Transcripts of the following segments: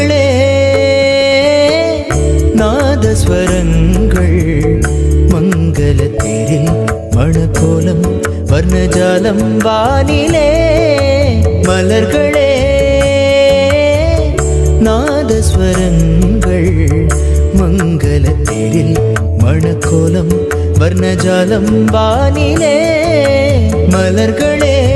மகளே நாதஸ்வரங்கள். மங்களத்தேரில் மணக்கோலம் வர்ணஜாலம் வானிலே மலர்களே. நாதஸ்வரங்கள் மங்களத்தேரில் மணக்கோலம் வர்ணஜாலம் வானிலே மலர்களே.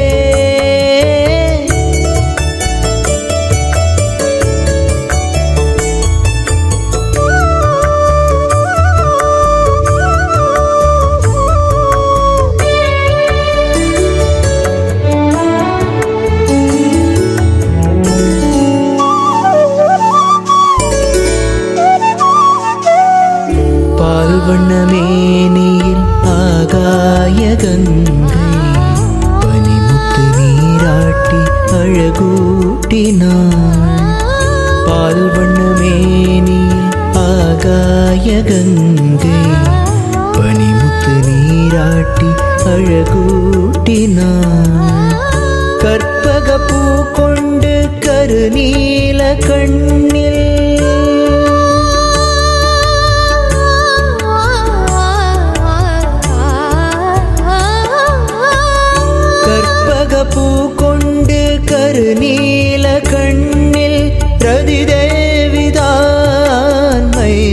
வண்ணமேனியில் ஆகாய கங்கை பனிமுத்து நீராட்டி அழகூட்டினாள் பால் வண்ணமேனியில் ஆகாய கங்கை பனிமுத்து நீராட்டி அழகூட்டினாள் கற்பக பூ கொண்டு கருநீல கண்ணில் கருநீல கண்ணில் பிரதி தேவிதான்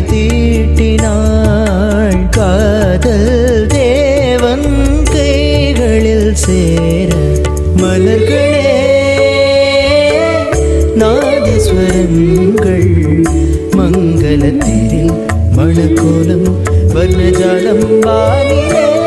தீட்டினாள். காதல் தேவன் கைகளில் சேர மலர்களே நாதஸ்வரங்கள். மங்கள மங்களத்திரில் மணக்கோலம் வர்ணஜாலம் வானிலே